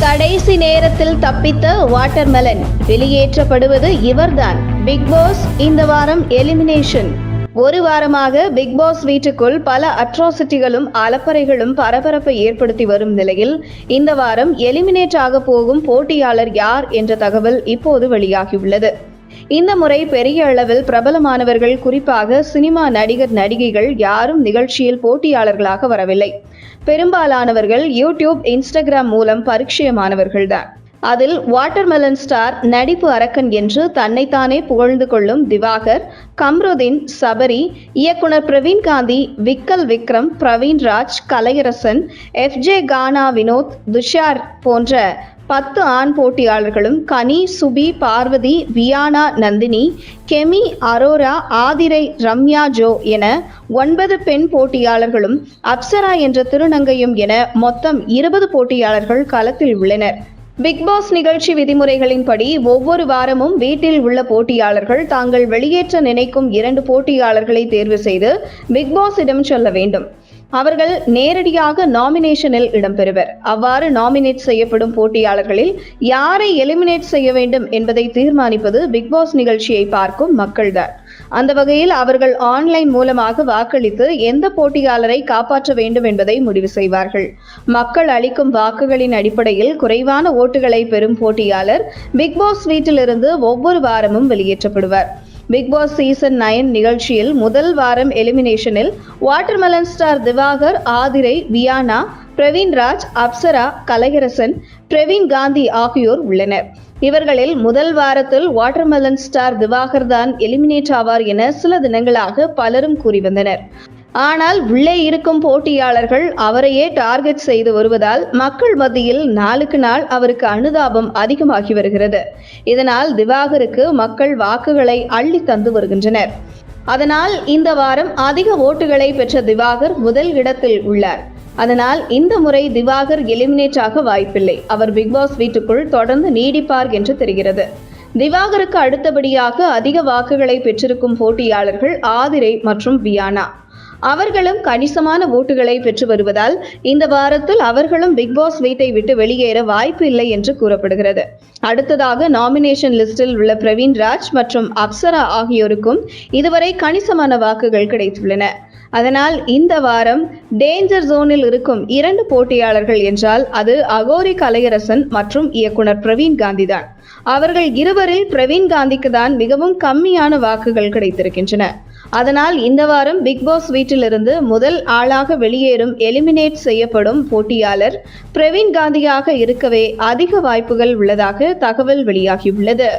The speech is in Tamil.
கடைசி நேரத்தில் தப்பித்த வாட்டர்மெலன். வெளியேற்றப்படுவது இவர்தான். பிக் பாஸ் இந்த வாரம் எலிமினேஷன். ஒரு வாரமாக பிக் பாஸ் வீட்டுக்குள் பல அட்ராசிட்டிகளும் அலப்பறைகளும் பரபரப்பை ஏற்படுத்தி வரும் நிலையில் இந்த வாரம் எலிமினேட் ஆக போகும் போட்டியாளர் யார் என்ற தகவல் இப்போது வெளியாகியுள்ளது. இந்த முறை பெரிய அளவில் பிரபலமானவர்கள் குறிப்பாக சினிமா நடிகர் நடிகைகள் யாரும் நிகழ்ச்சியில் போட்டியாளர்களாக வரவில்லை. பெரும்பாலானவர்கள் யூடியூப் இன்ஸ்டாகிராம் மூலம் பரிச்சயமானவர்கள்தான். அதில் வாட்டர்மெலன் ஸ்டார் நடிப்பு அரக்கன் என்று தன்னைத்தானே புகழ்ந்து கொள்ளும் திவாகர் கம்ருதீன் சபரி இயக்குனர் பிரவீன் காந்தி விக்கல் விக்ரம் பிரவீன் ராஜ் கலையரசன் எஃப்ஜே கானா வினோத் துஷார் போன்ற பத்து ஆண் போட்டியாளர்களும் கனி சுபி பார்வதி வியானா நந்தினி கெமி அரோரா ஆதிரை ரம்யா ஜோ என ஒன்பது பெண் போட்டியாளர்களும் அப்சரா என்ற திருநங்கையும் என மொத்தம் இருபது போட்டியாளர்கள் களத்தில் உள்ளனர். பிக்பாஸ் நிகழ்ச்சி விதிமுறைகளின்படி ஒவ்வொரு வாரமும் வீட்டில் உள்ள போட்டியாளர்கள் தாங்கள் வெளியேற்ற நினைக்கும் இரண்டு போட்டியாளர்களை தேர்வு செய்து பிக்பாஸிடம் சொல்ல வேண்டும். அவர்கள் நேரடியாக நாமினேஷனில் இடம்பெறுவர். அவ்வாறு நாமினேட் செய்யப்படும் போட்டியாளர்களில் யாரை எலிமினேட் செய்ய வேண்டும் என்பதை தீர்மானிப்பது பிக் பாஸ் நிகழ்ச்சியை பார்க்கும் மக்கள்தான். அந்த வகையில் அவர்கள் ஆன்லைன் மூலமாக வாக்களித்து எந்த போட்டியாளரை காப்பாற்ற வேண்டும் என்பதை முடிவு செய்வார்கள். மக்கள் அளிக்கும் வாக்குகளின் அடிப்படையில் குறைவான ஓட்டுகளை பெறும் போட்டியாளர் பிக் பாஸ் வீட்டிலிருந்து ஒவ்வொரு வாரமும் வெளியேற்றப்படுவார். பிக் பாஸ் சீசன் நைன் நிகழ்ச்சியில் முதல் வாரம் எலிமினேஷனில் வாட்டர்மெலன் ஸ்டார் திவாகர் ஆதிரை வியானா பிரவீன் ராஜ் அப்சரா கலையரசன் பிரவீன் காந்தி ஆகியோர் உள்ளனர். இவர்களில் முதல் வாரத்தில் வாட்டர்மெலன் ஸ்டார் திவாகர் தான் எலிமினேட் ஆவார் என சில தினங்களாக பலரும் கூறி வந்தனர். ஆனால் உள்ளே இருக்கும் போட்டியாளர்கள் அவரையே டார்கெட் செய்து வருவதால் மக்கள் மத்தியில் நாளுக்கு நாள் அவருக்கு அனுதாபம் அதிகமாகி வருகிறது. இதனால் திவாகருக்கு மக்கள் வாக்குகளை அள்ளி தந்து வருகின்றனர். அதனால் இந்த வாரம் அதிக ஓட்டுகளை பெற்ற திவாகர் முதல் இடத்தில் உள்ளார். அதனால் இந்த முறை திவாகர் எலிமினேட் ஆக வாய்ப்பில்லை. அவர் பிக்பாஸ் வீட்டுக்குள் தொடர்ந்து நீடிப்பார் என்று தெரிகிறது. திவாகருக்கு அடுத்தபடியாக அதிக வாக்குகளை பெற்றிருக்கும் போட்டியாளர்கள் ஆதிரை மற்றும் வியானா. அவர்களும் கணிசமான ஓட்டுகளை பெற்று வருவதால் இந்த வாரத்தில் அவர்களும் பிக் பாஸ் வீட்டை விட்டு வெளியேற வாய்ப்பு இல்லை என்று கூறப்படுகிறது. அடுத்ததாக நாமினேஷன் லிஸ்டில் உள்ள பிரவீன் ராஜ் மற்றும் அப்சரா ஆகியோருக்கும் இதுவரை கணிசமான வாக்குகள் கிடைத்துள்ளன. அதனால் இந்த வாரம் டேஞ்சர் ஜோனில் இருக்கும் இரண்டு போட்டியாளர்கள் என்றால் அது அகோரி கலையரசன் மற்றும் இயக்குனர் பிரவீன் காந்தி தான் அவர்கள் இருவரில் பிரவீன் காந்திக்கு தான் மிகவும் கம்மியான வாக்குகள் கிடைத்திருக்கின்றன. அதனால் இந்த வாரம் பிக் பாஸ் வீட்டிலிருந்து முதல் ஆளாக வெளியேறும் எலிமினேட் செய்யப்படும் போட்டியாளர் பிரவீன் காந்தியாக இருக்கவே அதிக வாய்ப்புகள் உள்ளதாக தகவல் வெளியாகியுள்ளது.